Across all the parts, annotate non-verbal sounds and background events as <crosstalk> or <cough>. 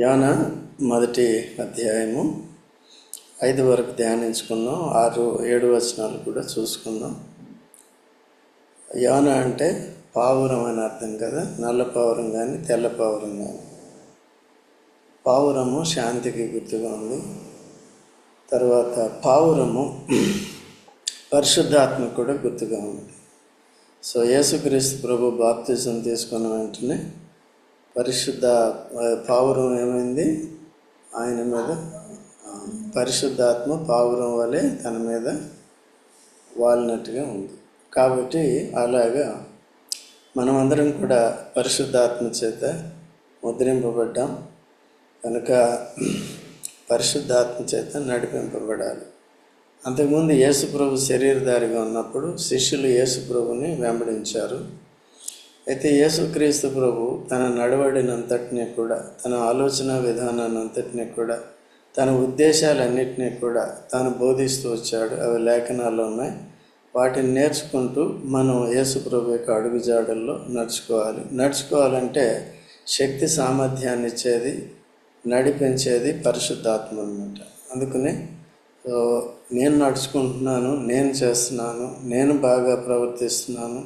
యోన మొదటి అధ్యాయము ఐదు వరకు ధ్యానించుకున్నాం ఆరు ఏడు వచనాలు కూడా చూసుకుందాం. యోన అంటే పావురం అని అర్థం కదా నల్ల పావురం కానీ తెల్ల పావురం కానీ. పావురము శాంతికి గుర్తుగా ఉంది. తర్వాత పావురము పరిశుద్ధాత్మ కూడా గుర్తుగా ఉంది. సో యేసుక్రీస్తు ప్రభు బాప్తిజం తీసుకున్న వెంటనే పరిశుద్ధ పావురం ఏమైంది? ఆయన మీద పరిశుద్ధాత్మ పావురం వలె తన మీద వాలినట్టుగా ఉంది. కాబట్టి అలాగా మనమందరం కూడా పరిశుద్ధాత్మ చేత ముద్రింపబడ్డాం. కనుక పరిశుద్ధాత్మ చేత నడిపింపబడాలి. అంతకుముందు యేసుప్రభు శరీరధారిగా ఉన్నప్పుడు శిష్యులు యేసుప్రభుని వెంబడించారు. అయితే యేసుక్రీస్తు ప్రభు తన నడవడినంతటినీ కూడా తన ఆలోచన విధానాన్నంతటినీ కూడా తన ఉద్దేశాలన్నింటినీ కూడా తాను బోధిస్తూ వచ్చాడు. అవి లేఖనాల్లో ఉన్నాయి. వాటిని నేర్చుకుంటూ మనం యేసుప్రభు యొక్క అడుగుజాడల్లో నడుచుకోవాలి. నడుచుకోవాలంటే శక్తి సామర్థ్యాన్ని ఇచ్చేది నడిపించేది పరిశుద్ధాత్మ అనమాట అందుకనే నేను నడుచుకుంటున్నాను నేను చేస్తున్నాను నేను బాగా ప్రవర్తిస్తున్నాను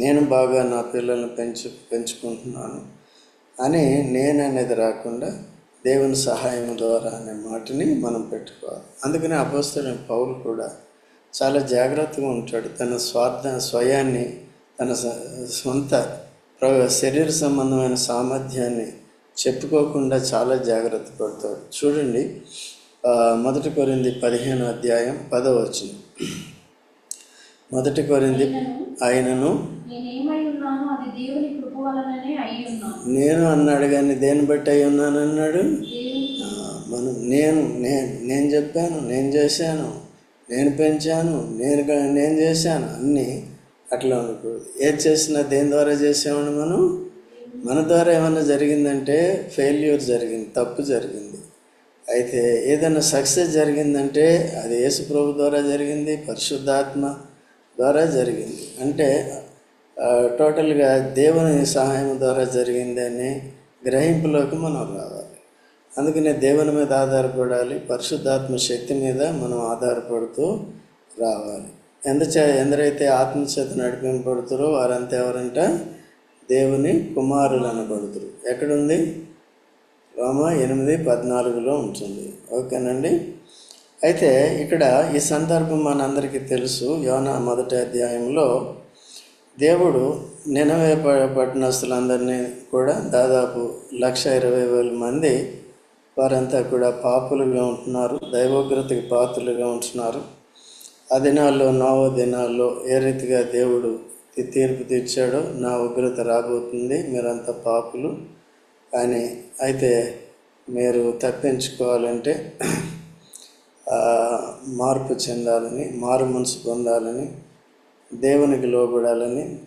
నేను బాగా నా పిల్లల్ని పెంచు పెంచుకుంటున్నాను. అని నేను అనేది రాకుండా దేవుని సహాయం ద్వారా అనే మాటని మనం పెట్టుకోవాలి. అందుకని అపోస్తున్న పౌలు కూడా చాలా జాగ్రత్తగా ఉంటాడు. తన స్వార్థ స్వయాన్ని తన సొంత శరీర సంబంధమైన సామర్థ్యాన్ని చెప్పుకోకుండా చాలా జాగ్రత్త పడతాడు. చూడండి మొదటి కొరింది పదిహేను అధ్యాయం పదవచనం మొదటి కొరింది ఆయనను దేవుని కృప వలననే అయి ఉన్నాను నేను అన్నాడు కానీ దేన్ని బట్టి అయి ఉన్నాను అన్నాడు మనం నేను నేను నేను చెప్పాను నేను చేశాను నేను పెంచాను నేను నేను చేశాను అన్నీ అట్లా ఉండకూడదు ఏది చేసినా దేని ద్వారా చేసామని మనం? మన ద్వారా ఏమైనా జరిగిందంటే ఫెయిల్యూర్ జరిగింది తప్పు జరిగింది. అయితే ఏదైనా సక్సెస్ జరిగిందంటే అది యేసు ప్రభు ద్వారా జరిగింది పరిశుద్ధాత్మ ద్వారా జరిగింది. అంటే టోటల్గా దేవుని సహాయం ద్వారా జరిగింది గ్రహింపులోకి మనం రావాలి. అందుకనే దేవుని మీద ఆధారపడాలి పరిశుద్ధాత్మ శక్తి మీద మనం ఆధారపడుతూ రావాలి. ఎందచే ఎందరైతే ఆత్మచేత నడిపింపబడుతారో వారంతా ఎవరంట? దేవుని కుమారులు అనబడుతురు ఎక్కడుంది? రోమ ఎనిమిది పద్నాలుగులో ఉంటుంది. ఓకేనండి? అయితే ఇక్కడ ఈ సందర్భం మనందరికీ తెలుసు. యోనా మొదటి అధ్యాయంలో దేవుడు నినవే పట్టణస్తులందరినీ కూడా దాదాపు లక్ష ఇరవై వేల మంది వారంతా కూడా పాపులుగా ఉంటున్నారు దైవోగ్రతకి పాత్రులుగా ఉంటున్నారు. ఆ దినాల్లో నవ దినాల్లో ఏ రీతిగా దేవుడు తీర్పు తీర్చాడో నా ఉగ్రత రాబోతుంది. మీరంతా పాపులు అని అయితే మీరు తప్పించుకోవాలంటే మార్పు చెందాలని మారు మనసు పొందాలని దేవునికి లోబడాలని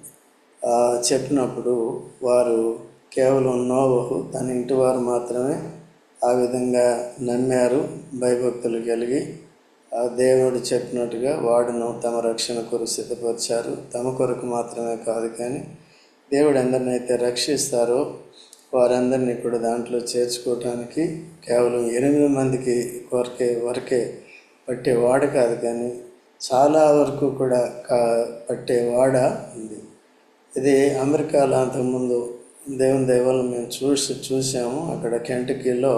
చెప్పినప్పుడు వారు కేవలం నోవహు తన ఇంటి వారు మాత్రమే ఆ విధంగా నమ్మారు భయభక్తులు కలిగి. ఆ దేవుడు చెప్పినట్టుగా వాడును తమ రక్షణ కొరకు సిద్ధపరిచారు. తమ కొరకు మాత్రమే కాదు కానీ దేవుడు ఎందరినైతే రక్షిస్తారో వారందరినీ కూడా దాంట్లో చేర్చుకోవటానికి కేవలం ఎనిమిది మందికి కొరకే వరకే పట్టే వాడు కాదు కానీ చాలా వరకు కూడా కా పట్టే వాడ ఉంది ఇది అమెరికాలో అంతకుముందు దేవుని దైవాలను మేము చూసి చూసాము. అక్కడ కెంటకీలో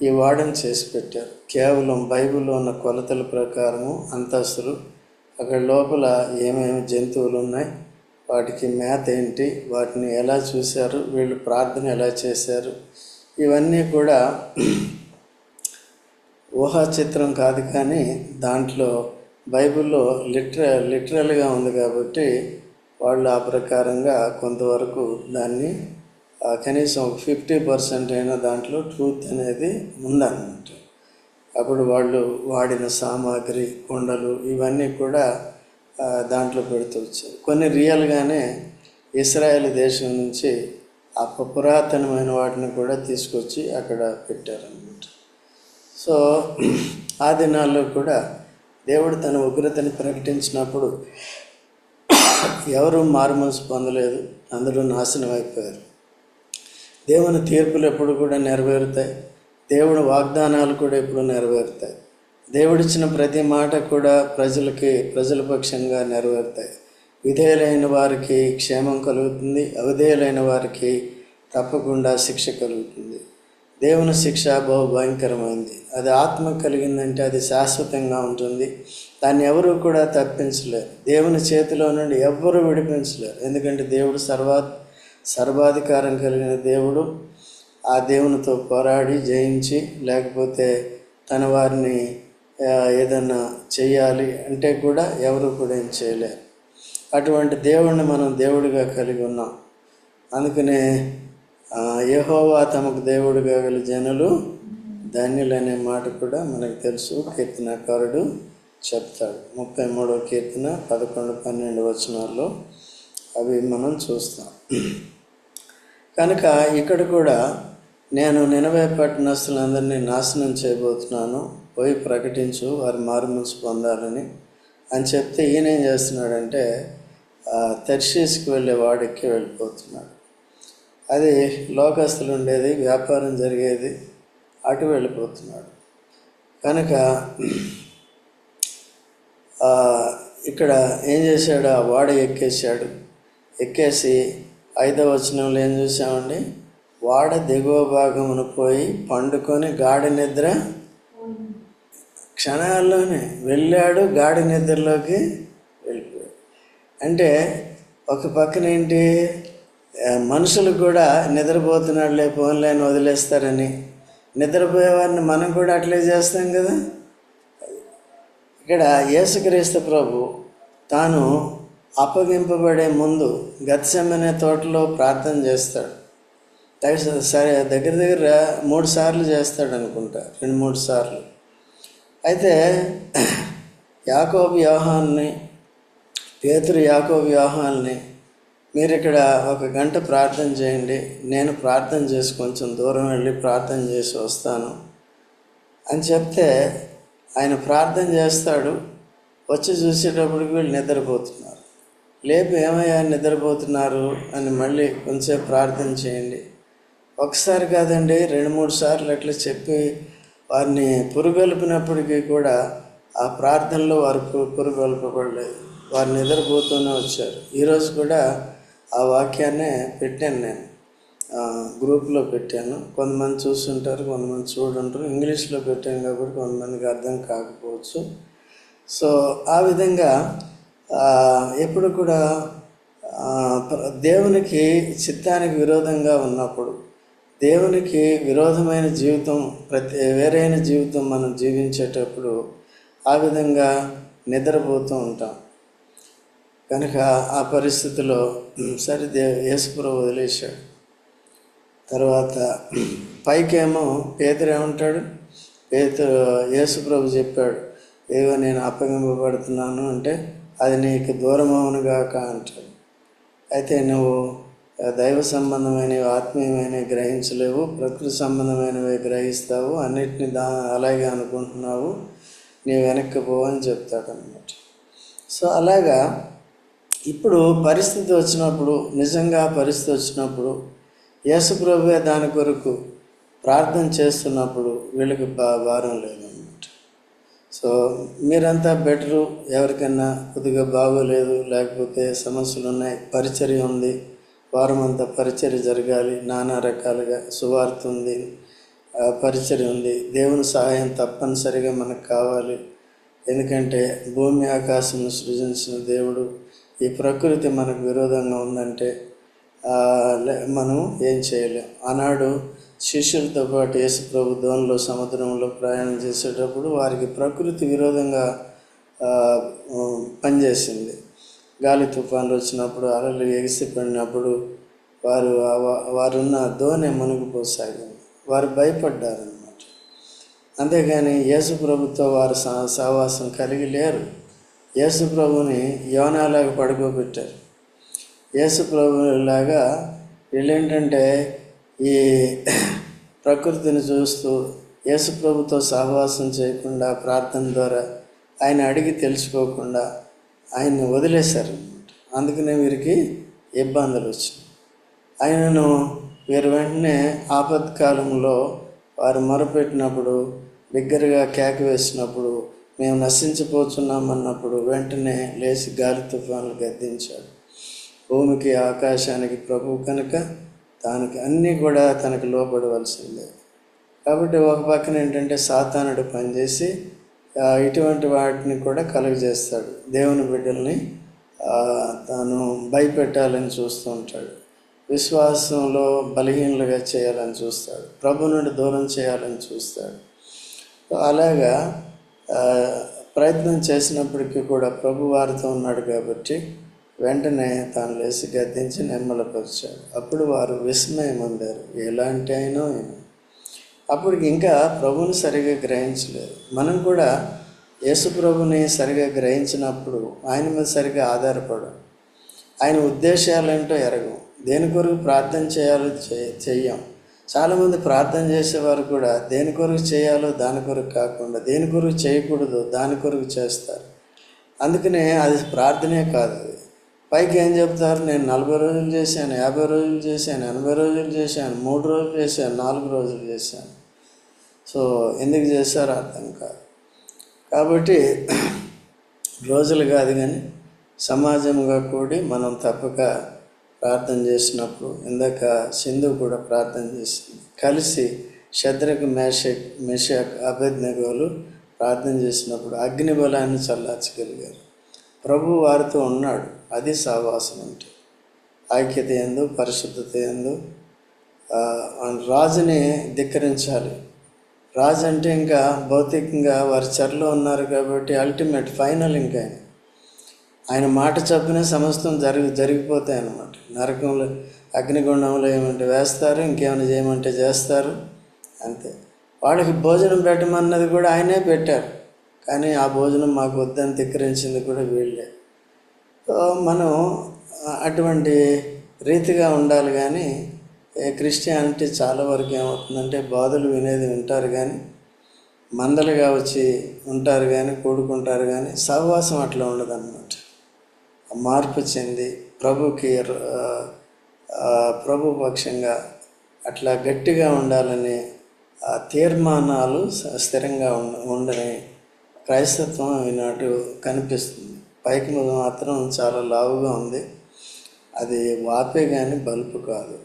ఈ వాడని చేసి పెట్టారు. కేవలం బైబిల్లో ఉన్న కొలతల ప్రకారము అంతస్తులు అక్కడ లోపల ఏమేమి జంతువులు ఉన్నాయి వాటికి మేత ఏంటి వాటిని ఎలా చూశారు వీళ్ళు ప్రార్థన ఎలా చేశారు ఇవన్నీ కూడా ఊహా చిత్రం కాదు కానీ దాంట్లో బైబిల్లో లిటర లిటరల్గా ఉంది కాబట్టి వాళ్ళు ఆ ప్రకారంగా కొంతవరకు దాన్ని కనీసం ఫిఫ్టీ పర్సెంట్ అయిన దాంట్లో ట్రూత్ అనేది ఉందన్నమాట. అప్పుడు వాళ్ళు వాడిన సామాగ్రి కొండలు ఇవన్నీ కూడా దాంట్లో పెడుతూ వచ్చారు. కొన్ని రియల్గానే ఇస్రాయేల్ దేశం నుంచి ఆ పురాతనమైన వాటిని కూడా తీసుకొచ్చి అక్కడ పెట్టారన్నమాట. సో ఆ దినాల్లో కూడా దేవుడు తన ఉగ్రతని ప్రకటించినప్పుడు ఎవరు మారుమనసు పొందలేదు అందరూ నాశనం అయిపోయారు. దేవుని తీర్పులు ఎప్పుడు కూడా నెరవేరుతాయి. దేవుని వాగ్దానాలు కూడా ఎప్పుడు నెరవేరుతాయి. దేవుడిచ్చిన ప్రతి మాట కూడా ప్రజలకి ప్రజల పక్షంగా నెరవేరుతాయి. విధేయులైన వారికి క్షేమం కలుగుతుంది అవిధేయులైన వారికి తప్పకుండా శిక్ష కలుగుతుంది. దేవుని శిక్ష బహు భయంకరమైంది అది ఆత్మ కలిగిందంటే అది శాశ్వతంగా ఉంటుంది. దాన్ని ఎవరు కూడా తప్పించలేరు. దేవుని చేతిలో నుండి ఎవ్వరూ విడిపించలేరు. ఎందుకంటే దేవుడు సర్వా సర్వాధికారం కలిగిన దేవుడు. ఆ దేవునితో పోరాడి జయించి లేకపోతే తన వారిని ఏదన్నా చేయాలి అంటే కూడా ఎవరు కూడా ఏం చేయలేరు. అటువంటి దేవుణ్ణి మనం దేవుడిగా కలిగి ఉన్నాం. అందుకనే యహోవా తమకు దేవుడుగా గల జనులు ధన్యులనే మాట కూడా మనకు తెలుసు. కీర్తనకారుడు చెప్తాడు. ముప్పై మూడో కీర్తన పదకొండు పన్నెండు వచనాల్లో అవి మనం చూస్తాం. కనుక ఇక్కడ కూడా నేను నినవే పట్టణస్తులందరినీ నాశనం చేయబోతున్నాను. పోయి ప్రకటించు వారి మారుమూసి పొందాలని. అని చెప్తే ఈయన ఏం చేస్తున్నాడంటే ఆ, తర్షీస్కి వెళ్ళే వాడికి వెళ్ళిపోతున్నాడు. అది లోకస్తులు ఉండేది వ్యాపారం జరిగేది అటు వెళ్ళిపోతున్నాడు. కనుక ఇక్కడ ఏం చేశాడు? ఆ వాడ ఎక్కేసాడు ఎక్కేసి ఐదవ వచనంలో ఏం చూసామండి? వాడ దిగువ భాగమును పోయి పండుకొని గాడి నిద్ర క్షణాల్లోనే వెళ్ళాడు గాడి నిద్రలోకి వెళ్ళిపోయాడు. అంటే ఒక పక్కన ఏంటి? మనుషులు కూడా నిద్రపోతున్నాడులే ఫోన్లే అని వదిలేస్తారని. నిద్రపోయేవారిని మనం కూడా అట్లే చేస్తాం కదా. ఇక్కడ యేసుక్రీస్తు ప్రభు తాను అప్పగింపబడే ముందు గతసెమ్మనే తోటలో ప్రార్థన చేస్తాడు. సరే దగ్గర దగ్గర మూడు సార్లు చేస్తాడు అనుకుంటా రెండు మూడు సార్లు. అయితే యాకోబు వ్యూహాన్ని పేతురు యాకోబు వ్యూహాల్ని మీరు ఇక్కడ ఒక గంట ప్రార్థన చేయండి. నేను ప్రార్థన చేసి కొంచెం దూరం వెళ్ళి ప్రార్థన చేసి వస్తాను. అని చెప్తే ఆయన ప్రార్థన చేస్తాడు. వచ్చి చూసేటప్పటికి వీళ్ళు నిద్రపోతున్నారు. లేపు ఏమయ్యా నిద్రపోతున్నారు? అని మళ్ళీ కొంచెం ప్రార్థన చేయండి. ఒకసారి కాదండి రెండు మూడు సార్లు అట్లా చెప్పి వారిని పురుగొల్పినప్పటికీ కూడా ఆ ప్రార్థనలో వారు పురుగొల్పబడలేదు. వారు నిద్రపోతూనే వచ్చారు. ఈరోజు కూడా ఆ వాక్యాన్నే పెట్టాను నేను. గ్రూప్లో పెట్టాను. కొంతమంది చూస్తుంటారు కొంతమంది చూడుంటారు. ఇంగ్లీష్లో పెట్టాను కాబట్టి కొంతమందికి అర్థం కాకపోవచ్చు. సో ఆ విధంగా ఎప్పుడు కూడా దేవునికి చిత్తానికి విరోధంగా ఉన్నప్పుడు దేవునికి విరోధమైన జీవితం ప్రతి వేరైన జీవితం మనం జీవించేటప్పుడు ఆ విధంగా నిద్రపోతూ ఉంటాం. కనుక ఆ పరిస్థితిలో సరే దే యేసుప్రభు వదిలేశాడు. తర్వాత పైకేమో పేదరు ఏమంటాడు పేదరు యేసుప్రభు చెప్పాడు ఏవో నేను అప్పగింపబడుతున్నాను అంటే అది నీకు దూరం అవునుగాక అంటాడు. అయితే నువ్వు దైవ సంబంధమైనవి ఆత్మీయమైనవి గ్రహించలేవు ప్రకృతి సంబంధమైనవి గ్రహిస్తావు అన్నిటిని దా అలాగే అనుకుంటున్నావు నీవు వెనక్కి పోవని చెప్తాడనమాట అన్నమాట సో అలాగా ఇప్పుడు పరిస్థితి వచ్చినప్పుడు నిజంగా పరిస్థితి వచ్చినప్పుడు యేసుప్రభువే దాని కొరకు ప్రార్థన చేస్తున్నప్పుడు వీళ్ళకి బా భారం లేదన్నమాట. సో మీరంతా బెటరు ఎవరికైనా కొద్దిగా బాగోలేదు లేకపోతే సమస్యలు ఉన్నాయి పరిచర్య ఉంది వారం అంతా పరిచర్య జరగాలి నానా రకాలుగా సువార్త ఉంది పరిచర్య ఉంది దేవుని సహాయం తప్పనిసరిగా మనకు కావాలి. ఎందుకంటే భూమి ఆకాశం సృజించిన దేవుడు ఈ ప్రకృతి మనకు విరోధంగా ఉందంటే లే- మనం ఏం చేయలేం. ఆనాడు శిష్యులతో పాటు యేసు ప్రభు ధోనిలో సముద్రంలో ప్రయాణం చేసేటప్పుడు వారికి ప్రకృతి విరోధంగా పనిచేసింది. గాలి తుఫాన్లు వచ్చినప్పుడు అలలు ఎగిసిపడినప్పుడు వారు వారున్న ధోని మునిగిపోసాగింది వారు భయపడ్డారనమాట అంతేగాని యేసు ప్రభుతో వారు సా- సహవాసం కలిగి లేరు. యేసుప్రభుని యోనాలాగా పడుకోబెట్టారు. యేసుప్రభులాగా వీళ్ళేంటంటే ఈ ప్రకృతిని చూస్తూ యేసుప్రభుతో సహవాసం చేయకుండా ప్రార్థన ద్వారా ఆయన అడిగి తెలుసుకోకుండా ఆయన్ని వదిలేశారు అందుకనే వీరికి ఇబ్బందులు వచ్చినాయి. ఆయనను వీరు వెంటనే ఆపత్కాలంలో వారు మొరపెట్టినప్పుడు బిగ్గరగా కేక వేసినప్పుడు మేము నశించిపోతున్నామన్నప్పుడు వెంటనే లేచి గాలి తుఫాన్లు గద్దించాడు. భూమికి ఆకాశానికి ప్రభు కనుక దానికి అన్నీ కూడా తనకు లోపడవలసిందే కాబట్టి ఒక పక్కన ఏంటంటే సాతానుడు పనిచేసి ఇటువంటి వాటిని కూడా కలుగజేస్తాడు. దేవుని బిడ్డల్ని తాను భయపెట్టాలని చూస్తూ ఉంటాడు. విశ్వాసంలో బలహీనలుగా చేయాలని చూస్తాడు. ప్రభు నుండి దూరం చేయాలని చూస్తాడు. అలాగా ప్రయత్నం చేసినప్పటికీ కూడా ప్రభు వారితో ఉన్నాడు కాబట్టి వెంటనే తాను లేచి గద్దించి నెమ్మలపరిచాడు అప్పుడు వారు విస్మయం అందారు ఎలాంటి అయినా అప్పుడు ఇంకా ప్రభుని సరిగా గ్రహించలేదు. మనం కూడా యేసు ప్రభుని సరిగా గ్రహించినప్పుడు ఆయన మీద సరిగా ఆధారపడం ఆయన ఉద్దేశాలేంటో ఎరగం. దేని కొరకు ప్రార్థన చేయాలో చే- చెయ్యం. చాలామంది ప్రార్థన చేసేవారు కూడా దేని కొరకు చేయాలో దాని కొరకు కాకుండా దేని కొరకు చేయకూడదు దాని కొరకు చేస్తారు. అందుకనే అది ప్రార్థనే కాదు. పైకి ఏం చెప్తారు? నేను నలభై రోజులు చేశాను యాభై రోజులు చేశాను ఎనభై రోజులు చేశాను మూడు రోజులు చేశాను నాలుగు రోజులు చేశాను. సో ఎందుకు చేశారో అర్థం కాదు. కాబట్టి <clears throat> రోజులు కాదు కానీ సమాజంగా కూడి మనం తప్పక ప్రార్థన చేసినప్పుడు ఇందాక సింధు కూడా ప్రార్థన చేసింది కలిసి శద్రకు మేష మెషక్ అభజ్ఞగోలు ప్రార్థన చేసినప్పుడు అగ్ని బలాన్ని చల్లార్చగలిగారు. ప్రభు వారితో ఉన్నాడు. అది సావాసం అంటే. ఐక్యత ఎందు పరిశుద్ధత ఎందు రాజుని ధిక్కరించాలి. రాజు అంటే ఇంకా భౌతికంగా వారి చెరలో ఉన్నారు కాబట్టి అల్టిమేట్ ఫైనల్ ఇంకా ఆయన. ఆయన మాట చెప్పిన సమస్తం జరిగి జరిగిపోతాయి అన్నమాట. నరకంలో అగ్నిగుండంలో ఏమంటే వేస్తారు ఇంకేమైనా చేయమంటే చేస్తారు అంతే. వాళ్ళకి భోజనం పెట్టమన్నది కూడా ఆయనే పెట్టారు. కానీ ఆ భోజనం మాకు వద్దని ధిక్కరించింది కూడా వీళ్ళే. సో మనం అటువంటి రీతిగా ఉండాలి కానీ ఏ క్రిస్టియానిటీ చాలా వరకు ఏమవుతుందంటే బాధలు వినేది వింటారు కానీ మందలుగా వచ్చి ఉంటారు కానీ కూడుకుంటారు కానీ సహవాసం అట్లా ఉండదన్నమాట. మార్పు చెంది ప్రభుకి ప్రభుపక్షంగా ప్రభు పక్షంగా అట్లా గట్టిగా ఉండాలని ఆ తీర్మానాలు స్థిరంగా ఉండ ఉండని క్రైస్తత్వం ఈనాడు కనిపిస్తుంది. పైకి మీద మాత్రం చాలా లావుగా ఉంది. అది వాపే కానీ బల్బు కాదు.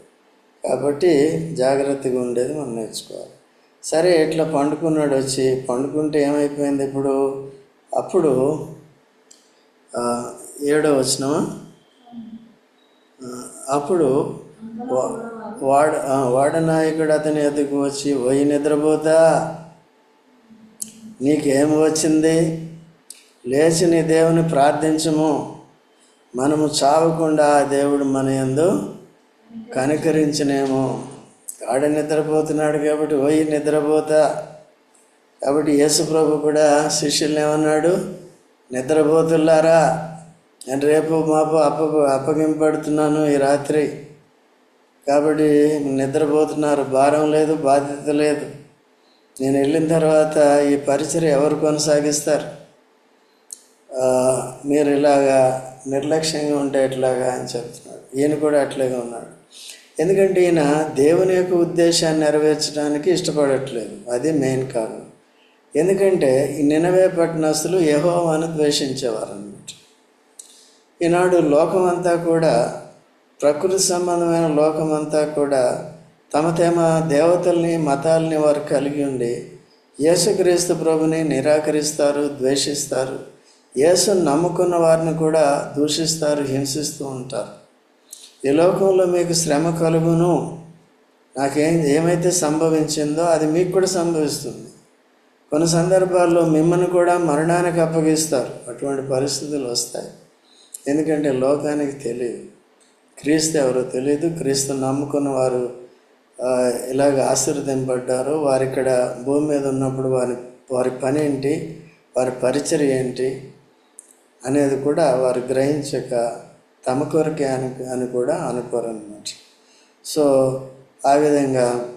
కాబట్టి జాగ్రత్తగా ఉండేది మనం నేర్చుకోవాలి. సరే ఇట్లా పండుకున్నాడు వచ్చి? పండుకుంటే ఏమైపోయింది ఇప్పుడు? అప్పుడు ఏడో వచ్చినమా అప్పుడు వాడ వాడనాయకుడు అతని ఎదుగు వచ్చి పోయి నిద్రపోతా. నీకేం వచ్చింది? లేచి నీ దేవుని ప్రార్థించము. మనము చావకుండా ఆ దేవుడు మన ఎందు కనికరించనేమో. ఆడ నిద్రపోతున్నాడు కాబట్టి పోయి నిద్రపోతా. కాబట్టి యేసుప్రభు కూడా శిష్యుల్ని ఏమన్నాడు? నిద్రపోతులారా నేను రేపు మాపు అప్ప అప్పగింపడుతున్నాను ఈ రాత్రి. కాబట్టి నిద్రపోతున్నారు. భారం లేదు బాధ్యత లేదు. నేను వెళ్ళిన తర్వాత ఈ పరిచయం ఎవరు కొనసాగిస్తారు? మీరు ఇలాగా నిర్లక్ష్యంగా ఉంటే ఎట్లాగా అని చెప్తున్నాడు ఈయన కూడా అట్లాగే ఉన్నాడు. ఎందుకంటే ఈయన దేవుని యొక్క ఉద్దేశాన్ని నెరవేర్చడానికి ఇష్టపడట్లేదు. అది మెయిన్ కారణం. ఎందుకంటే ఈ నినవే పట్టణస్తులు యహోవాను ద్వేషించేవారు ఈనాడు లోకమంతా కూడా ప్రకృతి సంబంధమైన లోకమంతా కూడా తమ తమ దేవతల్ని మతాల్ని వారు కలిగి ఉండి యేసుక్రీస్తు ప్రభుని నిరాకరిస్తారు ద్వేషిస్తారు. యేసు నమ్ముకున్న వారిని కూడా దూషిస్తారు హింసిస్తూ ఉంటారు. ఈ లోకంలో మీకు శ్రమ కలుగును. నాకేం ఏమైతే సంభవించిందో అది మీకు కూడా సంభవిస్తుంది. కొన్ని సందర్భాల్లో మిమ్మల్ని కూడా మరణానికి అప్పగిస్తారు. అటువంటి పరిస్థితులు వస్తాయి. ఎందుకంటే లోకానికి తెలియదు. క్రీస్తు ఎవరో తెలియదు. క్రీస్తు నమ్ముకున్న వారు ఇలాగ ఆశీర్వదింపడ్డారో వారు ఇక్కడ భూమి మీద ఉన్నప్పుడు వారి వారి పని ఏంటి? వారి పరిచర్య ఏంటి? అనేది కూడా వారు గ్రహించక తమ కొరకే అని అని కూడా అనుకోరు అనమాట సో ఆ విధంగా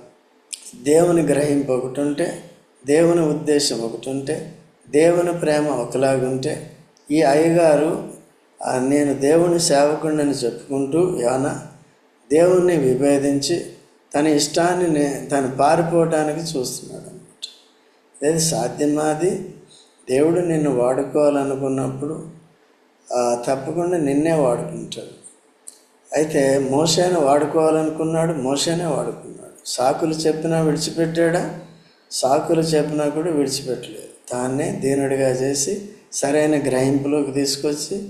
దేవుని గ్రహింపు ఒకటి ఉంటే దేవుని ఉద్దేశం ఒకటి ఉంటే దేవుని ప్రేమ ఒకలాగుంటే ఈ అయ్యగారు నేను దేవుని సేవకుడిని చెప్పుకుంటూ యోన దేవుణ్ణి విభేదించి తన ఇష్టాన్ని తను పారిపోవటానికి చూస్తున్నాడు అనమాట లేదు సాధ్యమాది దేవుడు నిన్ను వాడుకోవాలనుకున్నప్పుడు తప్పకుండా నిన్నే వాడుకుంటాడు. అయితే మోసేను వాడుకోవాలనుకున్నాడు మోసేనే వాడుకున్నాడు. సాకులు చెప్పినా విడిచిపెట్టాడా? సాకులు చెప్పినా కూడా విడిచిపెట్టలేదు. తాన్నే దీనుడిగా చేసి సరైన గ్రహింపులోకి తీసుకొచ్చి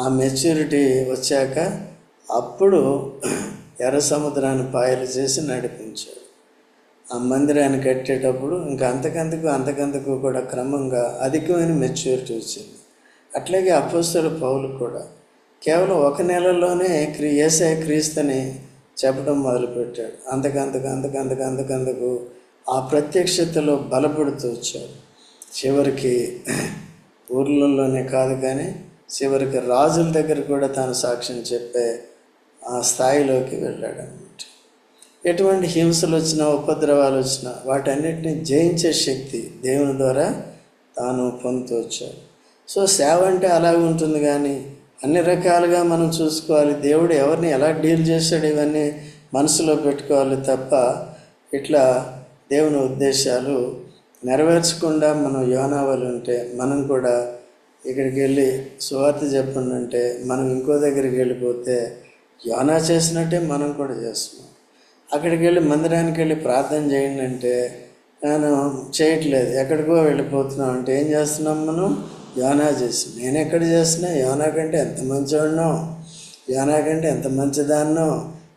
ఆ మెచ్యూరిటీ వచ్చాక అప్పుడు ఎర్ర సముద్రాన్ని పాయలు చేసి నడిపించాడు ఆ మందిరాన్ని కట్టేటప్పుడు ఇంకా అంతకంతకు అంతకంతకు కూడా క్రమంగా అధికమైన మెచ్యూరిటీ వచ్చింది. అట్లాగే అపోస్తల పౌలు కూడా కేవలం ఒక నెలలోనే క్రీ ఏసఐ క్రీస్తుని చెప్పడం మొదలుపెట్టాడు. అంతకంతకు అంతకంతకు అంతకంతకు ఆ ప్రత్యక్షతలో బలపడుతూ వచ్చాడు. చివరికి ఊర్లలోనే కాదు కానీ చివరికి రాజుల దగ్గర కూడా తాను సాక్ష్యం చెప్పే ఆ స్థాయిలోకి వెళ్ళాడనమాట ఎటువంటి హింసలు వచ్చినా ఉపద్రవాలు వచ్చినా వాటన్నిటిని జయించే శక్తి దేవుని ద్వారా తాను పొందుతూ వచ్చాడు. సో సేవ అంటే అలాగే ఉంటుంది కానీ అన్ని రకాలుగా మనం చూసుకోవాలి. దేవుడు ఎవరిని ఎలా డీల్ చేశాడు ఇవన్నీ మనసులో పెట్టుకోవాలి తప్ప ఇట్లా దేవుని ఉద్దేశాలు నెరవేర్చకుండా మనం యోనావలు ఉంటే మనం కూడా ఇక్కడికి వెళ్ళి సువార్త చెప్పండి అంటే మనం ఇంకో దగ్గరికి వెళ్ళిపోతే యోనా చేసినట్టే మనం కూడా చేస్తున్నాం. అక్కడికి వెళ్ళి మందిరానికి వెళ్ళి ప్రార్థన చేయండి అంటే నేను చేయట్లేదు. ఎక్కడికో వెళ్ళిపోతున్నాం అంటే ఏం చేస్తున్నాం మనం? యోనా చేసి నేను ఎక్కడ చేస్తున్నా యోనా కంటే ఎంత మంచివాడినో యోనా కంటే ఎంత మంచిదాన్నో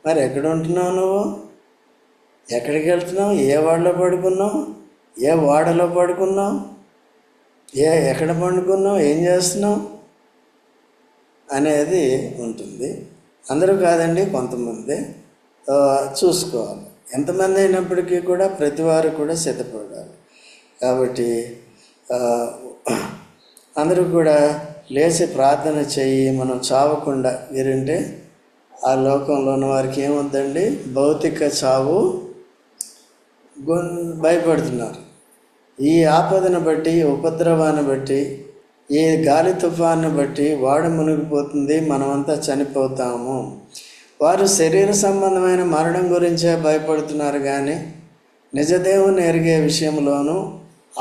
మరి ఎక్కడ ఉంటున్నావు నువ్వు? ఎక్కడికి వెళ్తున్నావు? ఏ వాడలో పడుకున్నావు? ఏ వాడలో పడుకున్నావు? ఏ ఎక్కడ పండుకున్నావు? ఏం చేస్తున్నావు? అనేది ఉంటుంది. అందరూ కాదండి కొంతమంది. చూసుకోవాలి. ఎంతమంది అయినప్పటికీ కూడా ప్రతి వారు కూడా సిద్ధపడాలి. కాబట్టి అందరూ కూడా లేచి ప్రార్థన చెయ్యి మనం చావకుండా వీరంటే ఆ లోకంలో ఉన్న వారికి ఏమొద్దండి? భౌతిక చావు గొన్ భయపడుతున్నారు. ఈ ఆపదను బట్టి ఉపద్రవాన్ని బట్టి ఈ గాలి తుఫాన్ని బట్టి వాడ మునిగిపోతుంది మనమంతా చనిపోతాము. వారు శరీర సంబంధమైన మరణం గురించే భయపడుతున్నారు కానీ నిజదేవుని ఎరిగే విషయంలోనూ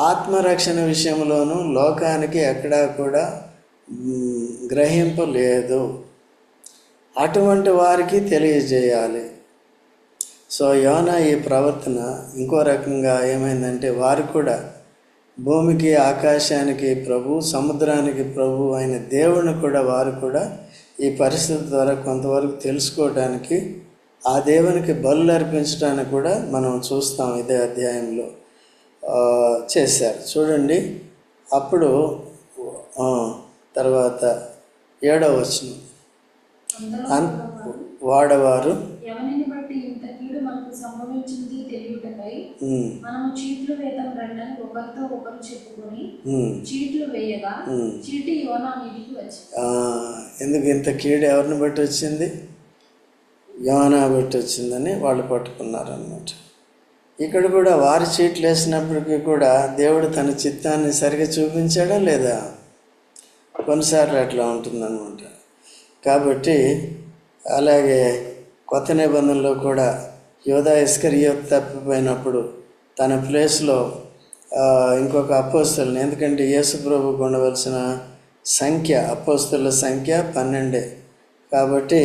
ఆత్మరక్షణ విషయంలోనూ లోకానికి ఎక్కడా కూడా మ్, గ్రహింపు లేదు అటువంటి వారికి తెలియజేయాలి. సో యోన ఈ ప్రవర్తన ఇంకో రకంగా ఏమైందంటే వారు కూడా భూమికి ఆకాశానికి ప్రభు సముద్రానికి ప్రభు అయిన దేవుని కూడా వారు కూడా ఈ పరిస్థితి ద్వారా కొంతవరకు తెలుసుకోవడానికి ఆ దేవునికి బలు అర్పించడానికి కూడా మనం చూస్తాం ఇదే అధ్యాయంలో చేశారు. చూడండి అప్పుడు తర్వాత ఏడవ వచనం. అన్ వాడవారు ఎవరిని బట్టి ఇంత కీడు మనకు సంభవించింది తెలియటపై ఉమ్, మనము చీట్లు వేద్దాం రండని ఒకరితో ఒకరు చెప్పుకొని చీట్లు వేయగా. చీటి యోనా మీదికి వచ్చింది. ఎందుకు ఇంత కీడు ఎవరిని బట్టి వచ్చింది? యోనా బట్టి వచ్చిందని వాళ్ళు పట్టుకున్నారన్నమాట. ఇక్కడ కూడా వారి చీట్లు వేసినప్పటికీ కూడా దేవుడు తన చిత్తాన్ని సరిగా చూపించాడా లేదా? కొన్నిసార్లు అట్లా ఉంటుందన్నమాట. కాబట్టి అలాగే కొత్త నిబంధనలో కూడా యోధా ఇస్కరియోత్ తప్పిపోయినప్పుడు తన ప్లేస్లో ఇంకొక అపోస్తుల్ని ఎందుకంటే యేసు ప్రభు ఉండవలసిన సంఖ్య అపోస్తుల సంఖ్య పన్నెండే. కాబట్టి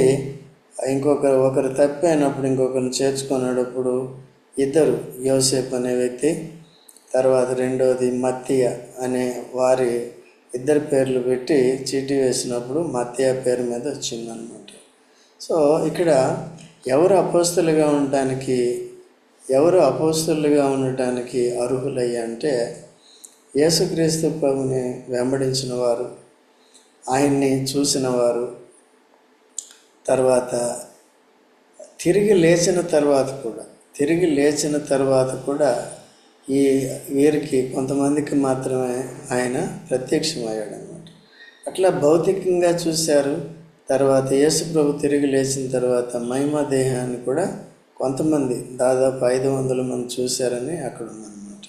ఇంకొకరు ఒకరు తప్పైనప్పుడు ఇంకొకరిని చేర్చుకునేటప్పుడు ఇద్దరు యోసేపు అనే వ్యక్తి తర్వాత రెండోది మత్తియ అనే వారి ఇద్దరు పేర్లు పెట్టి చీటీ వేసినప్పుడు మత్తియ పేరు మీద వచ్చిందనమాట సో ఇక్కడ ఎవరు అపోస్తులుగా ఉండటానికి ఎవరు అపోస్తులుగా ఉండటానికి అర్హులయ్యా అంటే యేసుక్రీస్తు ప్రభుని వెంబడించిన వారు ఆయన్ని చూసిన వారు తర్వాత తిరిగి లేచిన తర్వాత కూడా తిరిగి లేచిన తర్వాత కూడా ఈ వీరికి కొంతమందికి మాత్రమే ఆయన ప్రత్యక్షమయ్యాడు అనమాట అట్లా భౌతికంగా చూశారు. తర్వాత యేసుప్రభు తిరిగి లేచిన తర్వాత మహిమ దేహాన్ని కూడా కొంతమంది దాదాపు ఐదు వందల మంది చూశారని అక్కడ ఉందన్నమాట.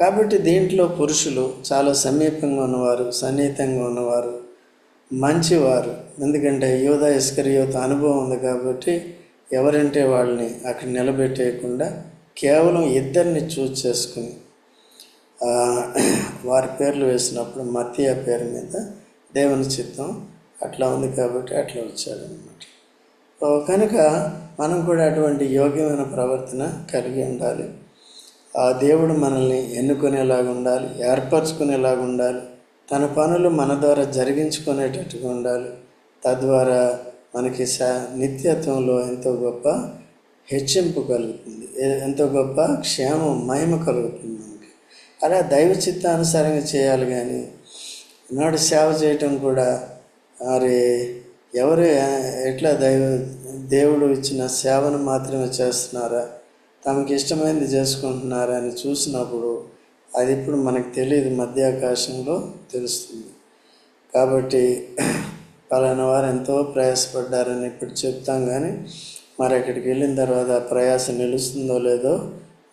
కాబట్టి దీంట్లో పురుషులు చాలా సమీపంగా ఉన్నవారు సన్నిహితంగా ఉన్నవారు మంచివారు. ఎందుకంటే యోధ ఇస్కరియోత అనుభవం ఉంది కాబట్టి ఎవరంటే వాళ్ళని అక్కడ నిలబెట్టేయకుండా కేవలం ఇద్దరిని చూస్ చేసుకుని వారి పేర్లు వేసినప్పుడు మత్య పేరు మీద దేవుని చిత్తం అట్లా ఉంది కాబట్టి అట్లా వచ్చాడనమాట కనుక మనం కూడా అటువంటి యోగ్యమైన ప్రవర్తన కలిగి ఉండాలి. ఆ దేవుడు మనల్ని ఎన్నుకునేలాగా ఉండాలి ఏర్పరచుకునేలాగా ఉండాలి తన పనులు మన ద్వారా జరిగించుకునేటట్టుగా ఉండాలి. తద్వారా మనకి సా నిత్యత్వంలో ఎంతో గొప్ప హెచ్చింపు కలుగుతుంది. ఎంతో గొప్ప క్షేమం మహిమ కలుగుతుంది మనకి. అలా దైవ చిత్తానుసారంగా చేయాలి కానీ నాడు సేవ చేయటం కూడా మరి ఎవరు ఎట్లా దైవ దేవుడు ఇచ్చిన సేవను మాత్రమే చేస్తున్నారా? తమకి ఇష్టమైనది చేసుకుంటున్నారా అని చూసినప్పుడు అది ఇప్పుడు మనకు తెలియదు మధ్యాకాశంలో తెలుస్తుంది. కాబట్టి పలానా వారు ఎంతో ప్రయాసపడ్డారని ఇప్పుడు చెప్తాం కానీ మరి అక్కడికి వెళ్ళిన తర్వాత ఆ ప్రయాస నిలుస్తుందో లేదో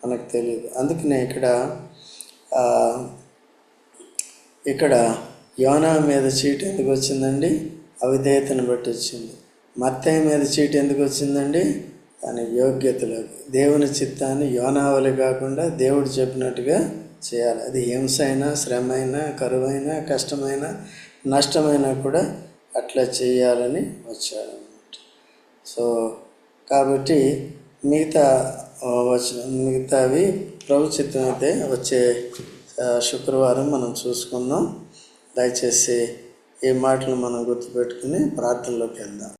మనకు తెలియదు. అందుకనే ఇక్కడ ఇక్కడ యోనా మీద చీటు ఎందుకు వచ్చిందండి? అవిధేయతను బట్టి వచ్చింది. మత్తయ్య మీద చీటు ఎందుకు వచ్చిందండి? తన యోగ్యతలో దేవుని చిత్తాన్ని యోనావలి కాకుండా దేవుడు చెప్పినట్టుగా చేయాలి. అది హింస అయినా శ్రమ అయినా కరువైనా కష్టమైన నష్టమైనా కూడా అట్లా చేయాలని వచ్చాడనమాట సో కాబట్టి మిగతా వచ్చిన మిగతావి ప్రభు చిత్తం అయితే వచ్చే శుక్రవారం మనం చూసుకుందాం. దయచేసి ఈ మాటలు మనం గుర్తుపెట్టుకుని ప్రార్థనలోకి వెళ్దాం.